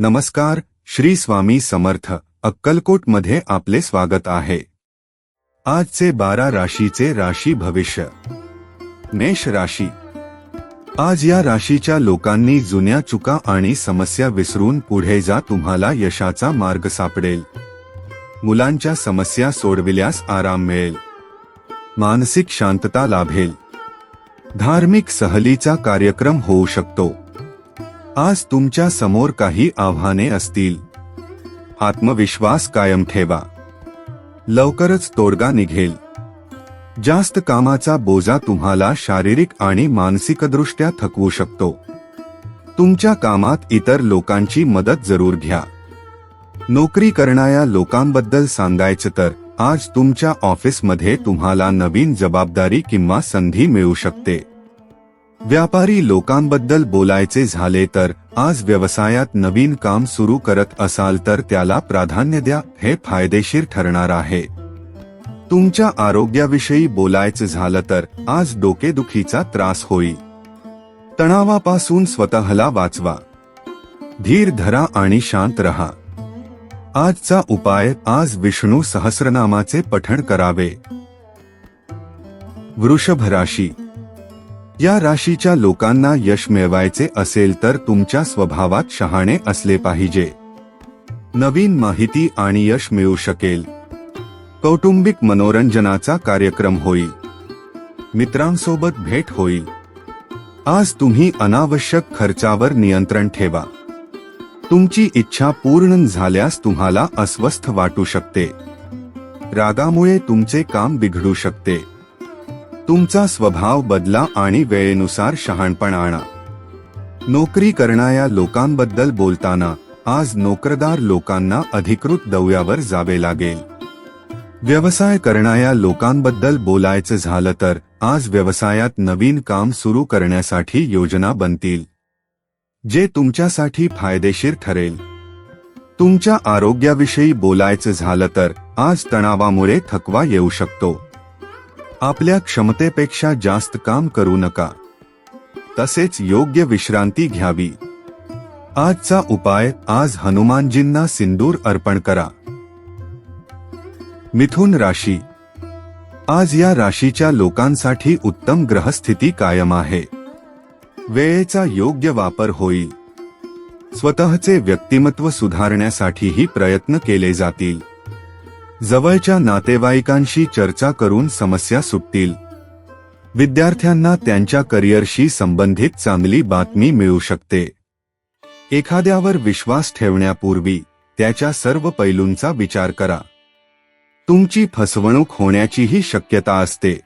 नमस्कार श्री स्वामी समर्थ अक्कलकोटमध्ये आपले स्वागत आहे. आजचे बारा राशीचे राशी भविष्य. मेष राशी. आज या राशीच्या लोकांनी जुन्या चुका आणि समस्या विसरून पुढे जा तुम्हाला यशाचा मार्ग सापडेल. मुलांच्या समस्या सोडविल्यास आराम मिळेल. मानसिक शांतता लाभेल. धार्मिक सहलीचा कार्यक्रम होऊ शकतो. आज तुमच्यासमोर काही आव्हाने असतील. आत्मविश्वास कायम ठेवा. लवकरच तोडगा निघेल. जास्त कामाचा बोजा तुम्हाला शारीरिक आणि मानसिकदृष्ट्या थकवू शकतो. तुमच्या कामात इतर लोकांची मदत जरूर घ्या. नोकरी करणाऱ्या लोकांबद्दल सांगायचं तर आज तुमच्या ऑफिसमध्ये तुम्हाला नवीन जबाबदारी किंवा संधी मिळू शकते. व्यापारी लोकांबद्दल बोलायचे झाले तर आज व्यवसायात नवीन काम सुरू करत असाल तर त्याला प्राधान्य द्या हे फायदेशीर ठरणार आहे. तुमच्या आरोग्याविषयी बोलायचं झालं तर आज डोकेदुखीचा त्रास होईल तणावापासून स्वतःला वाचवा. धीर धरा आणि शांत रहा. आजचा उपाय आज विष्णू सहस्रनामाचे पठण करावे. वृषभ राशी या राशीच्या लोकांना यश मिळवायचे असेल तर तुमच्या स्वभावात शहाणे असले पाहिजे. नवीन माहिती आणि यश मिळू शकेल. कौटुंबिक मनोरंजनाचा कार्यक्रम होईल. मित्रांसोबत भेट होईल. आज तुम्ही अनावश्यक खर्चावर नियंत्रण ठेवा. तुमची इच्छा पूर्ण झाल्यास तुम्हाला अस्वस्थ वाटू शकते. रागामुळे तुमचे काम बिघडू शकते. तुमचा स्वभाव बदला आणि वेळेनुसार शहाणपण आणा. नोकरी करणाऱ्या लोकांबद्दल बोलताना आज नोकरदार लोकांना अधिकृत दौऱ्यावर जावे लागेल. व्यवसाय करणाऱ्या लोकांबद्दल बोलायचं झालं तर आज व्यवसायात नवीन काम सुरू करण्यासाठी योजना बनतील. जे तुमच्यासाठी फायदेशीर ठरेल. तुमच्या आरोग्याविषयी बोलायचं झालं तर आज तणावामुळे थकवा येऊ शकतो. आपल्या क्षमतेपेक्षा जास्त काम करू नका. तसेच योग्य विश्रांती घ्यावी. आजचा उपाय आज हनुमानजींना सिंदूर अर्पण करा. मिथुन राशी. आज या राशीच्या लोकांसाठी उत्तम ग्रहस्थिती कायम आहे. वेळेचा योग्य वापर होईल. स्वतःचे व्यक्तिमत्व सुधारण्यासाठीही प्रयत्न केले जातील. जवळच्या नातेवाईकांशी चर्चा करून समस्या सुटतील. विद्यार्थ्यांना त्यांच्या करिअरशी संबंधित चांगली बातमी मिळू शकते. एखाद्यावर विश्वास ठेवण्यापूर्वी त्याच्या सर्व पैलूंचा विचार करा. तुमची फसवणूक होण्याचीही शक्यता असते.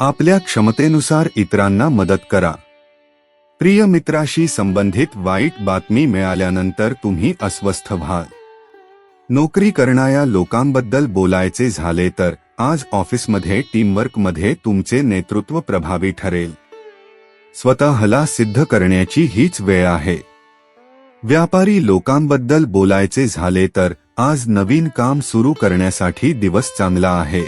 आपल्या क्षमतेनुसार इतरांना मदत करा. प्रिय मित्राशी संबंधित वाईट बातमी मिळाल्यानंतर तुम्ही अस्वस्थ व्हाल. नोकरी करणाऱ्या लोकांबद्दल बोलायचे झाले तर आज ऑफिसमध्ये टीमवर्कमध्ये तुमचे नेतृत्व प्रभावी ठरेल. स्वतःला सिद्ध करण्याची हीच वेळ आहे. व्यापारी लोकांबद्दल बोलायचे झाले तर आज नवीन काम सुरू करण्यासाठी दिवस चांगला आहे.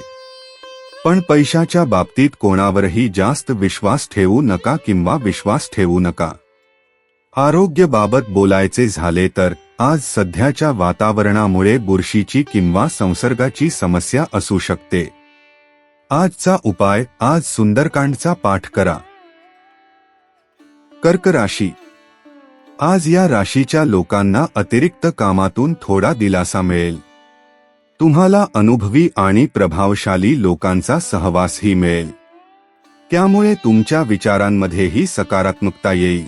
पण पैशाच्या बाबतीत कोणावरही जास्त विश्वास ठेवू नका किंवा विश्वास ठेवू नका. आरोग्याबाबत बोलायचे झाले तर आज सध्याच्या वातावरणामुळे बुरशीची किंवा संसर्गाची समस्या असू शकते. आजचा उपाय आज सुंदरकांडचा पाठ करा. कर्क राशी. आज या राशीच्या लोकांना अतिरिक्त कामातून थोडा दिलासा मिळेल. तुम्हाला अनुभवी आणि प्रभावशाली लोकांचा सहवासही मिळेल. त्यामुळे तुमच्या विचारांमध्येही सकारात्मकता येईल.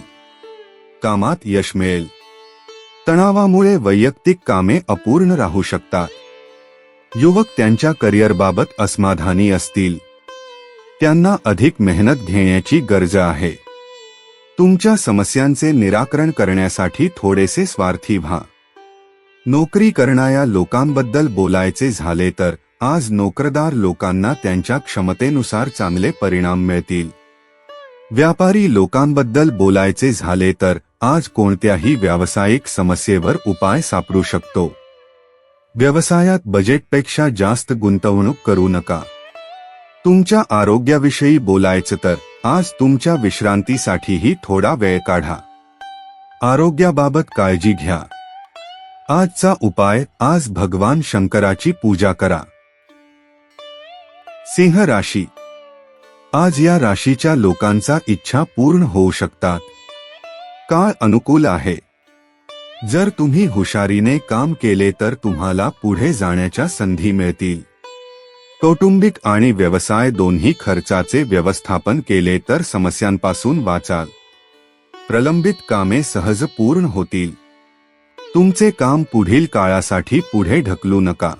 कामात यश मिळेल. तणावामुळे वैयक्तिक कामे अपूर्ण राहू शकतात. युवक त्यांच्या करिअरबाबत असमाधानी असतील. त्यांना अधिक मेहनत घेण्याची गरज आहे. तुमच्या समस्यांचे निराकरण करण्यासाठी थोडेसे स्वार्थी व्हा. नोकरी करणाऱ्या लोकांबद्दल बोलायचे झाले तर आज नोकरदार लोकांना त्यांच्या क्षमतेनुसार चांगले परिणाम मिळतील. व्यापारी लोकांबद्दल बोलायचे झाले तर आज कोणत्याही व्यावसायिक समस्येवर उपाय सापडू शकतो. व्यवसायात बजेटपेक्षा जास्त गुंतवणूक करू नका. तुमच्या आरोग्याविषयी बोलायचं तर आज तुमच्या विश्रांतीसाठीही थोडा वेळ काढा. आरोग्याबाबत काळजी घ्या. आजचा उपाय आज भगवान शंकराची पूजा करा. सिंह राशी आज या राशीच्या लोकांचा इच्छा पूर्ण होऊ शकतात. काळ अनुकूल आहे. जर तुम्ही हुशारीने काम केले तर तुम्हाला पुढे जाण्याच्या संधी मिळतील. कौटुंबिक आणि व्यवसाय दोन्ही खर्चाचे व्यवस्थापन केले तर समस्यांपासून वाचाल. प्रलंबित कामे सहज पूर्ण होतील. तुमचे काम पुढील काळासाठी पुढे ढकलू नका.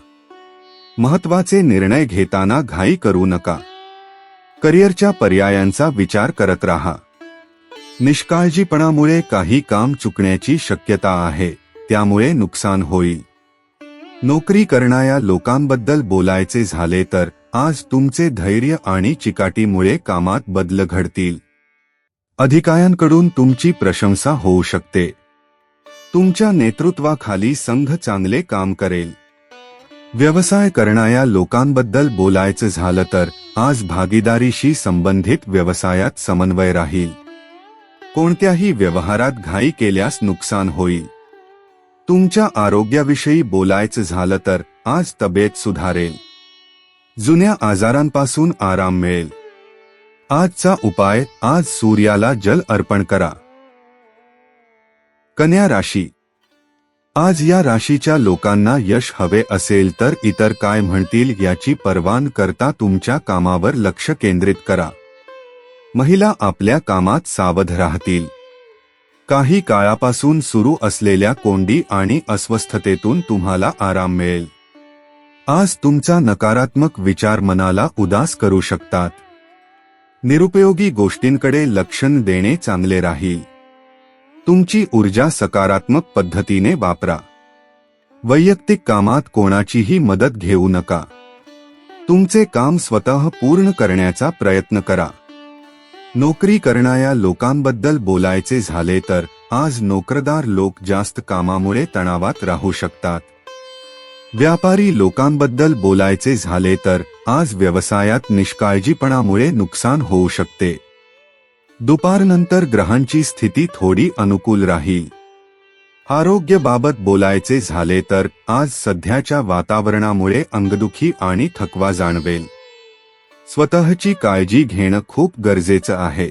महत्त्वाचे निर्णय घेताना घाई करू नका. करिअरच्या पर्यायांचा विचार करत राहा. निष्काळजीपणामुळे काही काम चुकण्याची शक्यता आहे त्यामुळे नुकसान होईल. नोकरी करणाऱ्या लोकांबद्दल बोलायचे झाले तर आज तुमचे धैर्य आणि चिकाटीमुळे कामात बदल घडतील. अधिकाऱ्यांकडून तुमची प्रशंसा होऊ शकते. तुमच्या नेतृत्वाखाली संघ चांगले काम करेल. व्यवसाय करणाऱ्या लोकांबद्दल बोलायचं झालं तर आज भागीदारीशी संबंधित व्यवसायात समन्वय राहील. कोणत्याही व्यवहारात घाई केल्यास नुकसान होईल. तुमच्या आरोग्याविषयी बोलायचं झालं तर आज तब्येत सुधारेल. जुन्या आजारांपासून आराम मिळेल. आजचा उपाय आज सूर्याला जल अर्पण करा. कन्या राशी आज या राशीच्या लोकांना यश हवे असेल तर इतर काय म्हणतील याची पर्वान करता तुमच्या कामावर लक्ष केंद्रित करा. महिला आपल्या कामात सावध राहतील. काही काळापासून सुरू असलेल्या कोंडी आणि अस्वस्थतेतून तुम्हाला आराम मिळेल. आज तुमचा नकारात्मक विचार मनाला उदास करू शकतात. निरुपयोगी गोष्टींकडे लक्ष देणे चांगले राहील. तुमची ऊर्जा सकारात्मक पद्धतीने वापरा. वैयक्तिक कामात कोणाचीही मदत घेऊ नका. तुमचे काम स्वतः पूर्ण करण्याचा प्रयत्न करा. नोकरी करणाऱ्या लोकांबद्दल बोलायचे झाले तर आज नोकरदार लोक जास्त कामामुळे तणावात राहू शकतात. व्यापारी लोकांबद्दल बोलायचे झाले तर आज व्यवसायात निष्काळजीपणामुळे नुकसान होऊ शकते. दुपारनंतर ग्रहांची स्थिती थोडी अनुकूल राहील आरोग्याबाबत बोलायचे झाले तर आज सध्याच्या वातावरणामुळे अंगदुखी आणि थकवा जाणवेल. स्वतःची काळजी घेणं खूप गरजेचं आहे.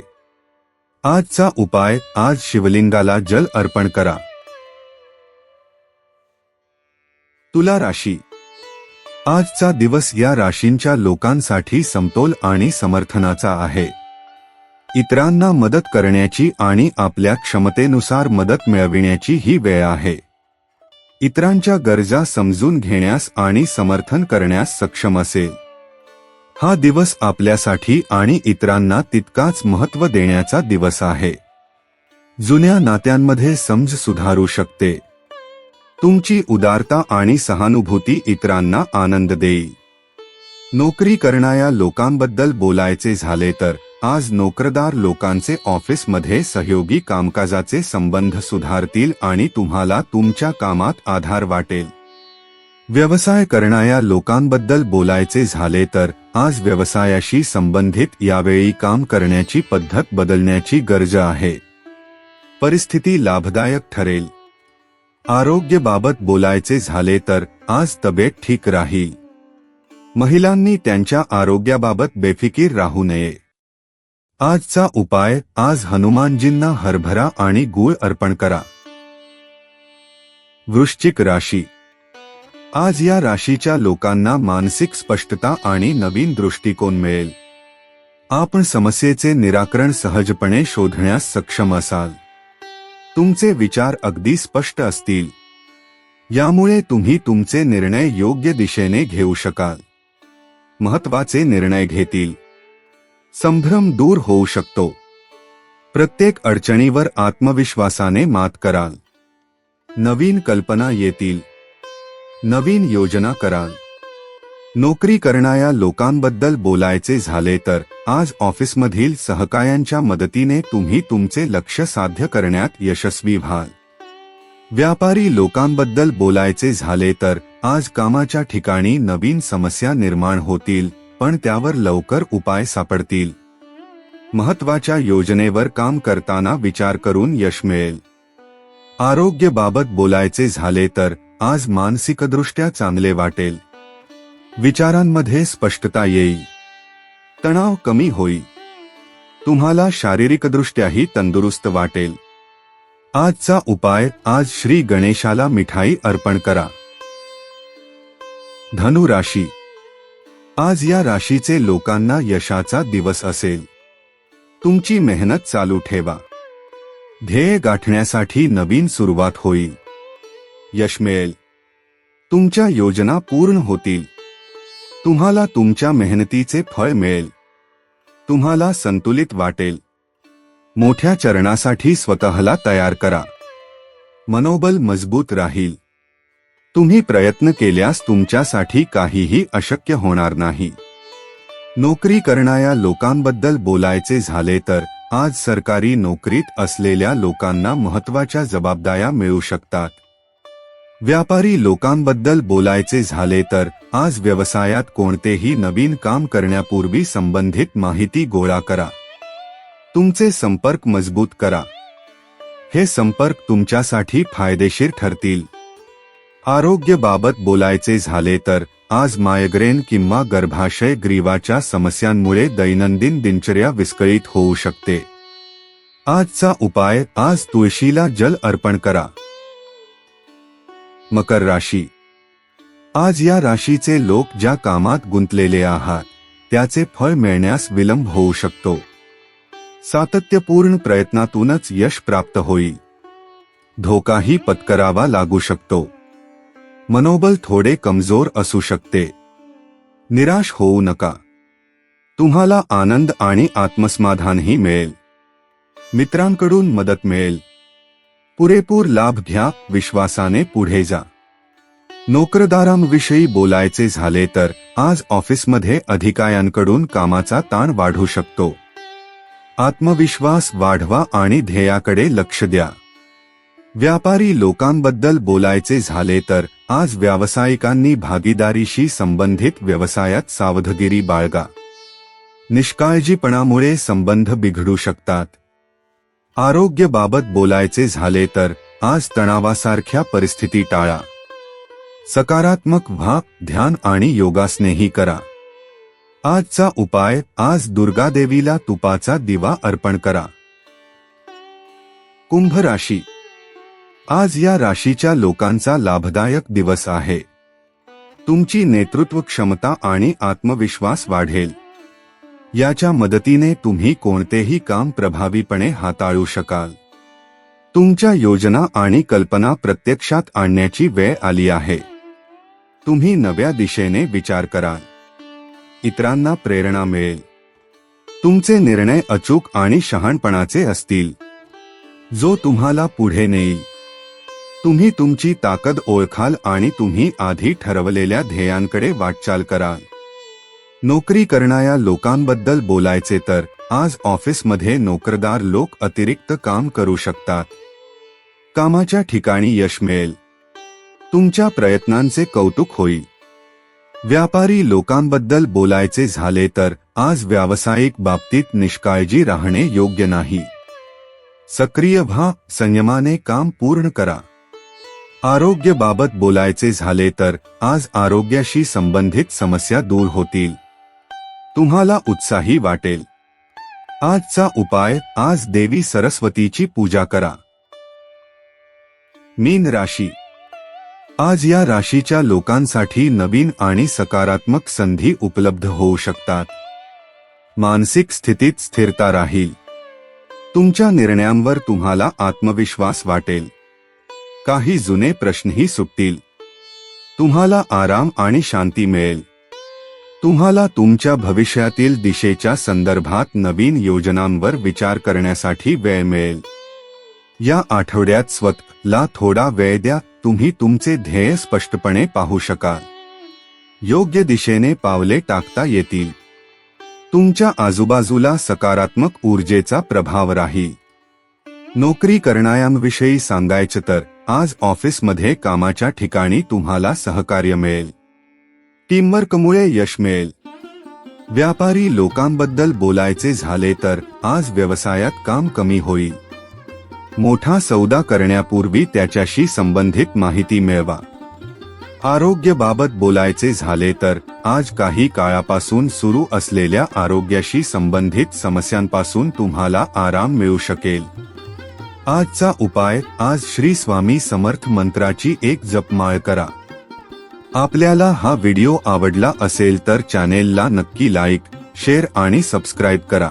आजचा उपाय आज शिवलिंगाला जल अर्पण करा. तुला राशी. आजचा दिवस या राशींच्या लोकांसाठी समतोल आणि समर्थनाचा आहे. इतरांना मदत करण्याची आणि आपल्या क्षमतेनुसार मदत मिळविण्याची ही वेळ आहे. इतरांच्या गरजा समजून घेण्यास आणि समर्थन करण्यास सक्षम असेल. हा दिवस आपल्यासाठी आणि इतरांना तितकाच महत्त्व देण्याचा दिवस आहे. जुन्या नात्यांमध्ये समज सुधारू शकते. तुमची उदारता आणि सहानुभूती इतरांना आनंद देईल. नोकरी करणाऱ्या लोकांबद्दल बोलायचे झाले तर आज नोकरदार लोकांचे ऑफिसमध्ये सहयोगी कामकाजाचे संबंध सुधारतील आणि तुम्हाला तुमच्या कामात आधार वाटेल. व्यवसाय करणाऱ्या लोकांबद्दल बोलायचे झाले तर आज व्यवसायाशी संबंधित यावेळी काम करण्याची पद्धत बदलण्याची गरज आहे. परिस्थिती लाभदायक ठरेल. आरोग्यबाबत बोलायचे झाले तर आज तब्येत ठीक राहील. महिलांनी त्यांच्या आरोग्याबाबत बेफिकीर राहू नये. आजचा उपाय आज हनुमानजींना हरभरा आणि गूळ अर्पण करा. वृश्चिक राशी. आज या राशीच्या लोकांना मानसिक स्पष्टता आणि नवीन दृष्टिकोन मिळेल. आपण समस्येचे निराकरण सहजपणे शोधण्यास सक्षम असाल. तुमचे विचार अगदी स्पष्ट असतील. यामुळे तुम्ही तुमचे निर्णय योग्य दिशेने घेऊ शकाल. महत्त्वाचे निर्णय घेतील. संभ्रम दूर होऊ शकतो. प्रत्येक अडचणीवर आत्मविश्वासाने मात कराल. नवीन कल्पना येतील. नवीन योजना कराल. नोकरी करणाऱ्या लोकांबद्दल बोलायचे झाले तर आज ऑफिसमधील सहकायांच्या मदतीने तुम्ही तुमचे लक्ष साध्य करण्यात यशस्वी व्हाल. व्यापारी लोकांबद्दल बोलायचे झाले तर आज कामाच्या ठिकाणी नवीन समस्या निर्माण होतील. पण त्यावर लवकर उपाय सापडतील. महत्त्वाच्या योजनेवर काम करताना विचार करून यश मिळेल. आरोग्याबाबत बोलायचे झाले तर आज मानसिकदृष्ट्या चांगले वाटेल. विचारांमध्ये स्पष्टता येईल. तणाव कमी होईल. तुम्हाला शारीरिकदृष्ट्याही तंदुरुस्त वाटेल. आजचा उपाय आज श्री गणेशाला मिठाई अर्पण करा. धनु राशी आज या राशीचे लोकांना यशाचा दिवस असेल. तुमची मेहनत चालू ठेवा. ध्येय गाठण्यासाठी नवीन सुरुवात होईल. यश मिळेल. तुमच्या योजना पूर्ण होतील. तुम्हाला तुमच्या मेहनतीचे फळ मिळेल. तुम्हाला संतुलित वाटेल. मोठ्या चरणासाठी स्वतःला तयार करा. मनोबल मजबूत राहील. तुम्ही प्रयत्न केल्यास तुमच्यासाठी काहीही अशक्य होणार नाही. नोकरी करणाऱ्या लोकांबद्दल बोलायचे झाले तर आज सरकारी नोकरीत असलेल्या लोकांना महत्त्वाच्या जबाबदाऱ्या मिळू शकतात. व्यापारी लोकांबद्दल बोलायचे झाले तर आज व्यवसायात कोणतेही नवीन काम करण्यापूर्वी संबंधित माहिती गोळा करा. तुमचे संपर्क मजबूत करा. हे संपर्क तुमच्यासाठी फायदेशीर ठरतील. आरोग्यबाबत बोलायचे झाले तर आज मायग्रेन किंवा गर्भाशय ग्रीवाच्या समस्यांमुळे दैनंदिन दिनचर्या विस्कळीत होऊ शकते. आजचा उपाय आज तुळशीला जल अर्पण करा. मकर राशी. आज या राशीचे लोक ज्या कामात गुंतलेले आहात त्याचे फळ मिळण्यास विलंब होऊ शकतो. सातत्यपूर्ण प्रयत्नातूनच यश प्राप्त होईल. धोकाही पत्करावा लागू शकतो. मनोबल थोडे कमजोर असू शकते. निराश होऊ नका. तुम्हाला आनंद आणि आत्मसमाधानही मिळेल. मित्रांकडून मदत मिळेल. पुरेपूर लाभ घ्या विश्वासाने पुढे जा. नोकरदारांविषयी बोलायचे झाले तर आज ऑफिसमध्ये अधिकाऱ्यांकडून कामाचा ताण वाढू शकतो. आत्मविश्वास वाढवा आणि ध्येयाकडे लक्ष द्या. व्यापारी लोकांबद्दल बोलायचे झाले तर आज व्यावसायिकांनी भागीदारीशी संबंधित व्यवसायात सावधगिरी बाळगा. निष्काळजीपणामुळे संबंध बिघडू शकतात. आरोग्यबाबत बोलायचे झाले तर आज तणावासारख्या परिस्थिती टाळा. सकारात्मक व्हा ध्यान आणि योगासनेही करा. आजचा उपाय आज दुर्गादेवीला तुपाचा दिवा अर्पण करा. कुंभ राशी आज या राशीच्या लोकांचा लाभदायक दिवस आहे. तुमची नेतृत्व क्षमता आणि आत्मविश्वास वाढेल. याच्या मदतीने तुम्ही कोणतेही काम प्रभावीपणे हाताळू शकाल. तुमच्या योजना आणि कल्पना प्रत्यक्षात आणण्याची वेळ आली आहे. तुम्ही नव्या दिशेने विचार कराल. इतरांना प्रेरणा मिळेल. तुमचे निर्णय अचूक आणि शहाणपणाचे असतील. जो तुम्हाला पुढे नेईल. तुम्ही तुमची ताकद ओळखाल आणि तुम्ही आधी ठरवलेल्या ध्येयांकडे वाटचाल कराल. नोकरी करणाऱ्या लोकांबद्दल बोलायचे तर आज ऑफिसमध्ये नोकरदार लोक अतिरिक्त काम करू शकतात. कामाच्या ठिकाणी यश मिळेल. तुमच्या प्रयत्नांचे कौतुक होईल. व्यापारी लोकांबद्दल बोलायचे झाले तर आज व्यावसायिक बाबतीत निष्काळजी राहणे योग्य नाही. सक्रिय व्हा संयमाने काम पूर्ण करा. आरोग्यबाबत बोलायचे झाले तर आज आरोग्याशी संबंधित समस्या दूर होतील. तुम्हाला उत्साही वाटेल. आजचा उपाय आज देवी सरस्वतीची पूजा करा. मीन राशी. आज या राशीच्या लोकांसाठी नवीन आणि सकारात्मक संधी उपलब्ध होऊ शकतात. मानसिक स्थितीत स्थिरता राहील. तुमच्या निर्णयांवर तुम्हाला आत्मविश्वास वाटेल. काही जुने प्रश्नही सुटतील. तुम्हाला आराम आणि शांती मिळेल. तुम्हाला तुमच्या भविष्यातील दिशेच्या संदर्भात नवीन योजनांवर विचार करण्यासाठी वेळ मिळेल. या आठवड्यात स्वतःला थोडा वेळ द्या तुम्ही तुमचे ध्येय स्पष्टपणे पाहू शकाल. योग्य दिशेने पावले टाकता येतील. तुमच्या आजूबाजूला सकारात्मक ऊर्जेचा प्रभाव राहील. नोकरी करणाऱ्यांविषयी सांगायचं तर आज ऑफिसमध्ये कामाच्या ठिकाणी तुम्हाला सहकार्य मिळेल. टीमवर्कमुळे यश मिळेल. व्यापारी लोकांबद्दल बोलायचे झाले तर आज व्यवसायात काम कमी होईल. मोठा सौदा करण्यापूर्वी त्याच्याशी संबंधित माहिती मिळवा. आरोग्यबाबत बोलायचे झाले तर आज काही काळापासून सुरू असलेल्या आरोग्याशी संबंधित समस्यांपासून तुम्हाला आराम मिळू शकेल. आजचा उपाय आज श्री स्वामी समर्थ मंत्राची एक जपमाळ करा. आपल्याला हा व्हिडिओ आवडला असेल तर चॅनेलला नक्की लाईक शेअर आणि सबस्क्राईब करा.